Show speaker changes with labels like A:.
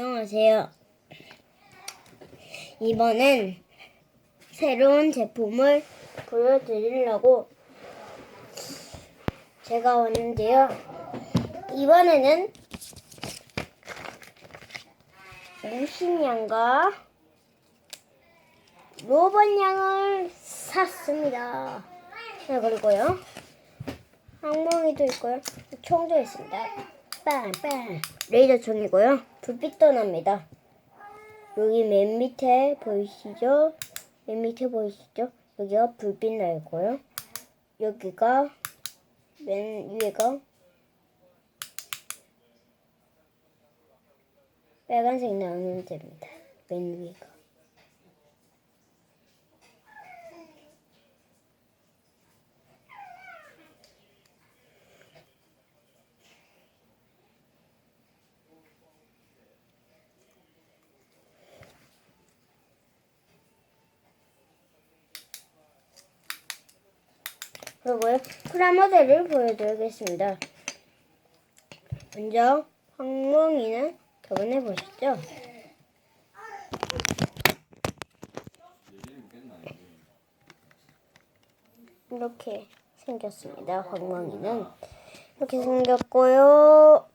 A: 안녕하세요. 이번엔 새로운 제품을 보여드리려고 제가 왔는데요. 이번에는 무신양과 로봇양을 샀습니다. 네, 그리고요. 항몽이도 있고요. 총도 있습니다. 빵빵. 레이저 총이고요. 불빛도 납니다. 여기 맨 밑에 보이시죠? 맨 밑에 보이시죠? 여기가 불빛 날고요. 여기가 맨 위에가 빨간색 나오는 데입니다. 맨 위가. 그리고요 프라모델을 보여드리겠습니다. 먼저 황몽이는 저번에 보셨죠? 이렇게 생겼습니다. 황몽이는 이렇게 생겼고요.